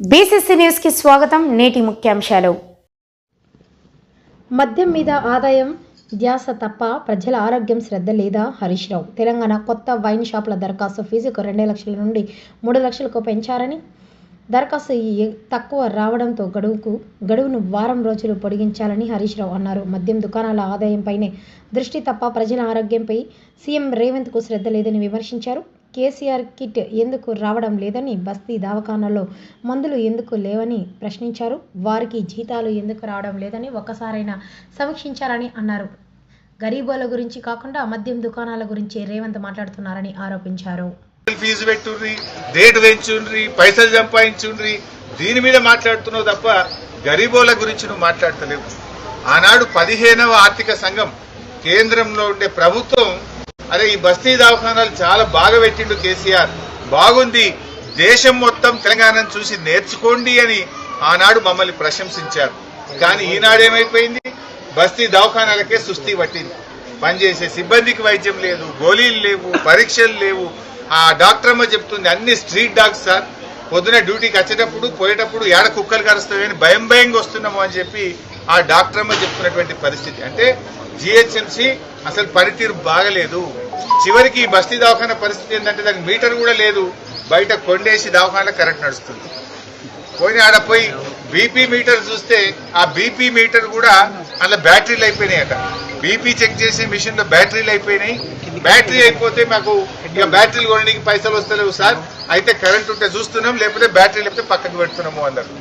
BCC న్యూస్కి స్వాగతం నేటి ముఖ్యాంశాలు. మద్యం మీద ఆదాయం ధ్యాస తప్ప ప్రజల ఆరోగ్యం శ్రద్ధ లేదా? హరీష్ రావు తెలంగాణ కొత్త వైన్ షాపుల దరఖాస్తు ఫీజుకు రెండు లక్షల నుండి మూడు లక్షలకు పెంచారని? దరఖాస్తు తక్కువ రావడంతో గడువుకు గడువును వారం రోజులు పొడిగించాలని హరీష్ రావు అన్నారు. మద్యం దుకాణాల ఆదాయంపైనే దృష్టి తప్ప ప్రజల ఆరోగ్యంపై సీఎం రేవంత్కు శ్రద్ధ లేదని విమర్శించారు. కేసీఆర్ కిట్ ఎందుకు రావడం లేదని బస్తీ దవాఖానాల్లో మందులు ఎందుకు లేవని ప్రశ్నించారు. వారికి జీతాలు ఎందుకు రావడం లేదని ఒక్కసారైనా సమీక్షించారని అన్నారు. గరీబుల గురించి కాకుండా మద్యం దుకాణాల గురించి రేవంత్ మాట్లాడుతున్నారని ఆరోపించారు. ఫీజు పెట్టుండ్రి రేటు పెంచుండ్రి పైసలు సంపాదించుండ్రి దీని మీద మాట్లాడుతున్నావు తప్ప గరీబోల గురించి నువ్వు మాట్లాడతలేవు. ఆనాడు పదిహేనవ ఆర్థిక సంఘం కేంద్రంలో ఉండే ప్రభుత్వం అరే ఈ బస్తీ దవాఖానాలు చాలా బాగా పెట్టిండు కేసీఆర్. బాగుంది. దేశం మొత్తం తెలంగాణను చూసి నేర్చుకోండి అని ఆనాడు మమ్మల్ని ప్రశంసించారు. కానీ ఈనాడేమైపోయింది బస్తీ దవాఖానాలకే సుస్థి పట్టింది. పనిచేసే సిబ్బందికి వైద్యం లేదు గోళీలు లేవు పరీక్షలు లేవు. ఆ డాక్టర్ అమ్మ చెప్తుంది అన్ని స్ట్రీట్ డాగ్స్ సార్. పొద్దున డ్యూటీకి వచ్చేటప్పుడు పోయేటప్పుడు ఏడ కుక్కలు కరుస్తాయని భయం భయంగా వస్తున్నాము అని చెప్పి ఆ డాక్టర్ అమ్మ చెప్తున్నటువంటి పరిస్థితి. అంటే జిహెచ్ఎంసి అసలు పనితీరు బాగలేదు. చివరికి ఈ బస్తీ దవాఖాన పరిస్థితి ఏంటంటే దానికి మీటర్ కూడా లేదు. బయట కొండేసి దవాఖాన కరెంట్ నడుస్తుంది. పోయి ఆడ పోయి బీపీ మీటర్ చూస్తే ఆ బీపీ మీటర్ కూడా అందులో బ్యాటరీలు అయిపోయినాయట. బీపీ చెక్ చేసే మిషన్లో బ్యాటరీలు అయిపోయినాయి. బ్యాటరీ అయిపోతే మాకు ఇక బ్యాటరీలు కొనడానికి పైసలు వస్తలేవు సార్. అయితే కరెంట్ ఉంటే చూస్తున్నాం లేకపోతే బ్యాటరీ లేకపోతే పక్కకు పెడుతున్నాము అన్నారు